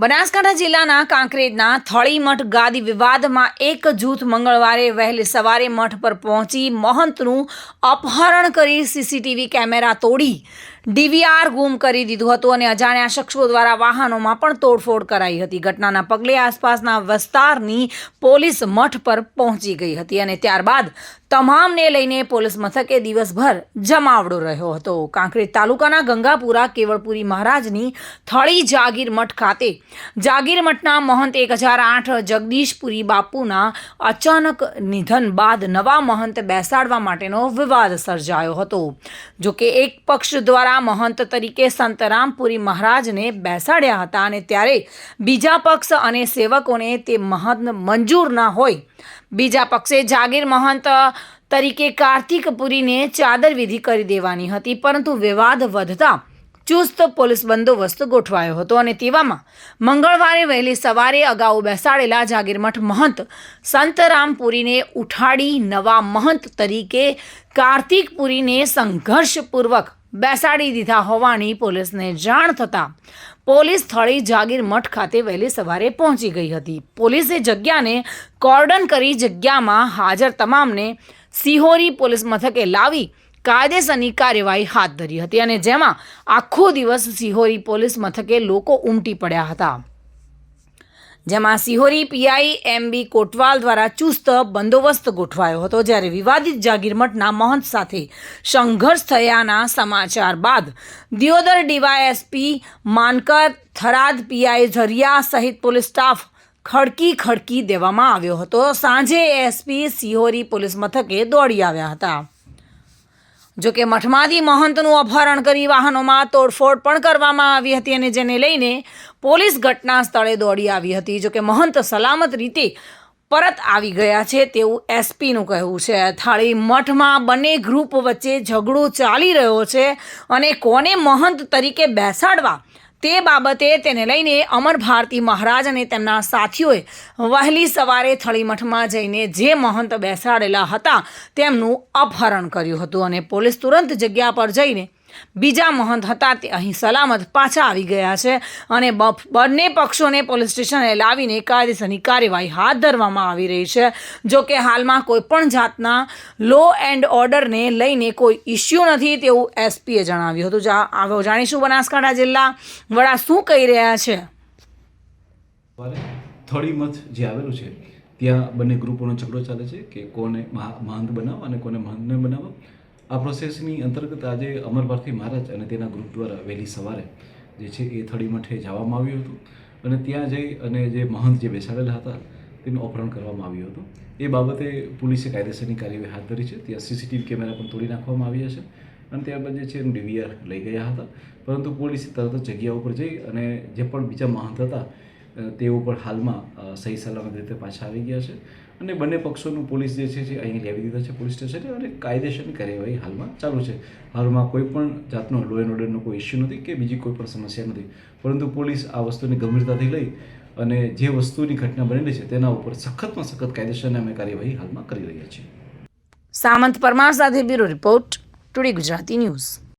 બનાસકાંઠા જિલ્લાના કાંકરેજના થળીમઠ ગાદી વિવાદમાં એક જૂથ મંગળવારે વહેલી સવારે મઠ પર પહોંચી મહંતનું અપહરણ કરી સીસીટીવી કેમેરા તોડી. ડીવીઆર ગુમ કરી દીધું હતું અને અજાણ્યા શખ્સો દ્વારા વાહનોમાં પણ તોડફોડ કરાઈ હતી. ઘટનાના પગલે આસપાસના વિસ્તારની પોલીસ મઠ પર પહોંચી ગઈ હતી અને ત્યારબાદ તમામને લઈને પોલીસ મથકે દિવસભર જમાવડો રહ્યો હતો. કાંકરેજ તાલુકાના ગંગાપુરા કેવળપુરી મહારાજની થળી જાગીર મઠ ખાતે જાગીર મઠના મહંત એક હજાર આઠ જગદીશપુરી બાપુના અચાનક નિધન બાદ નવા મહંત બેસાડવા માટેનો વિવાદ સર્જાયો હતો. જોકે એક પક્ષ દ્વારા મહંત તરીકે સંતરામપુરી મહારાજને બેસાડ્યા હતા અને ત્યારે બીજા પક્ષ અને સેવકોને તે મહંત મંજૂર ના હોય. બીજા પક્ષે જાગીર મહંત તરીકે કાર્તિકપુરીને ચાદર વિધિ કરી દેવાની હતી, પરંતુ વિવાદ વધતા ચુસ્ત પોલીસ બંદોબસ્ત ગોઠવાયો હતો અને તેવામાં મંગળવારે વહેલી સવારે અગાઉ બેસાડેલા જાગીરમઠ મહંત સંતરામપુરીને ઉઠાડી નવા મહંત તરીકે કાર્તિકપુરીને સંઘર્ષપૂર્વક બેસાડી દીધા હોવાની પોલીસને જાણ થતાં પોલીસ સ્થળે જાગીર મઠ ખાતે વહેલી સવારે પહોંચી ગઈ હતી. પોલીસે જગ્યાને કોર્ડન કરી જગ્યામાં હાજર તમામને સિહોરી પોલીસ મથકે લાવી કાયદેસરની કાર્યવાહી હાથ ધરી હતી અને જેમાં આખો દિવસ સિહોરી પોલીસ મથકે લોકો ઉમટી પડ્યા હતા. જેમાં સિહોરી પીઆઈ એમ બી કોટવાલ દ્વારા ચુસ્ત બંદોબસ્ત ગોઠવાયો હતો, જ્યારે વિવાદિત જાગીરમઠના મહંત સાથે સંઘર્ષ થયાના સમાચાર બાદ દિયોદર ડીવાયએસપી માનકર થરાદ પીઆઈ ઝરિયા સહિત પોલીસ સ્ટાફ ખડકી ખડકી દેવામાં આવ્યો હતો. સાંજે એસપી સિહોરી પોલીસ મથકે દોડી આવ્યા હતા. જોકે મઠમાંથી મહંતનું અપહરણ કરી વાહનોમાં તોડફોડ પણ કરવામાં આવી હતી અને જેને લઈને પોલીસ ઘટના સ્થળે દોડી આવી હતી. જોકે મહંત સલામત રીતે પરત આવી ગયા છે તેવું એસપીનું કહેવું છે. થાળી મઠમાં બંને ગ્રુપ વચ્ચે ઝઘડો ચાલી રહ્યો છે અને કોને મહંત તરીકે બેસાડવા તે બાબતે તેને લઈને અમર ભારતી મહારાજ અને તેમના સાથીઓએ વહેલી સવારે થળીમઠમાં જઈને જે મહંત બેસાડેલા હતા તેમનું અપહરણ કર્યું હતું અને પોલીસ તુરંત જગ્યા પર જઈને બીજા મહંત હતા તે અહીં સલામત પાછા આવી ગયા છે અને બંને પક્ષોને પોલીસ સ્ટેશને લાવીને કાયદેસરની કાર્યવાહી હાથ ધરવામાં આવી રહી છે. જો કે હાલમાં કોઈ પણ જાતના લો એન્ડ ઓર્ડરને લઈને કોઈ ઇસ્યુ નથી તેવું એસપીએ જણાવ્યું હતું. આવો જાણીશું બનાસકાંઠા જિલ્લા વડા શું કહી રહ્યા છે? થોડી મત જે આવેલું છે, ત્યાં બંને ગ્રુપોનો ઝઘડો ચાલે છે કે કોને મહા- મહંત બનાવવા અને કોને મહંતને બનાવવા આ પ્રોસેસની અંતર્ગત આજે અમર મહારાજ અને તેના ગ્રુપ દ્વારા વહેલી સવારે જે છે એ થડી મઠે જવામાં આવ્યું હતું. અને ત્યાં જઈ અને જે મહંત જે બેસાડેલા હતા, તેનું અપહરણ કરવામાં આવ્યું હતું. એ બાબતે પોલીસે કાયદેસરની કાર્યવાહી હાથ ધરી છે. ત્યાં સીસીટીવી કેમેરા પણ તોડી નાખવામાં આવ્યા છે. અને ત્યારબાદ જે છે એનું ડીવીઆર લઈ ગયા હતા. પરંતુ પોલીસે તરત જ જગ્યા ઉપર જઈ અને જે પણ બીજા મહંત હતા તેઓ પણ હાલમાં સહી સલામત રીતે પાછા આવી ગયા છે. અને બંને પક્ષોનું પોલીસ જે છે અહીં લેવી દીધા છે પોલીસ સ્ટેશને અને કાયદેસરની કાર્યવાહી હાલમાં ચાલુ છે. હાલમાં કોઈ પણ જાતનો લો એન્ડ ઓર્ડરનો કોઈ ઇસ્યુ નથી કે બીજી કોઈ પણ સમસ્યા નથી. પરંતુ પોલીસ આ વસ્તુની ગંભીરતાથી લઈ અને જે વસ્તુની ઘટના બનેલી છે, તેના ઉપર સખતમાં સખત કાયદેસરની અમે કાર્યવાહી હાલમાં કરી રહ્યા છીએ. સામંત પરમાર સાથે bureau report, today Gujarati news.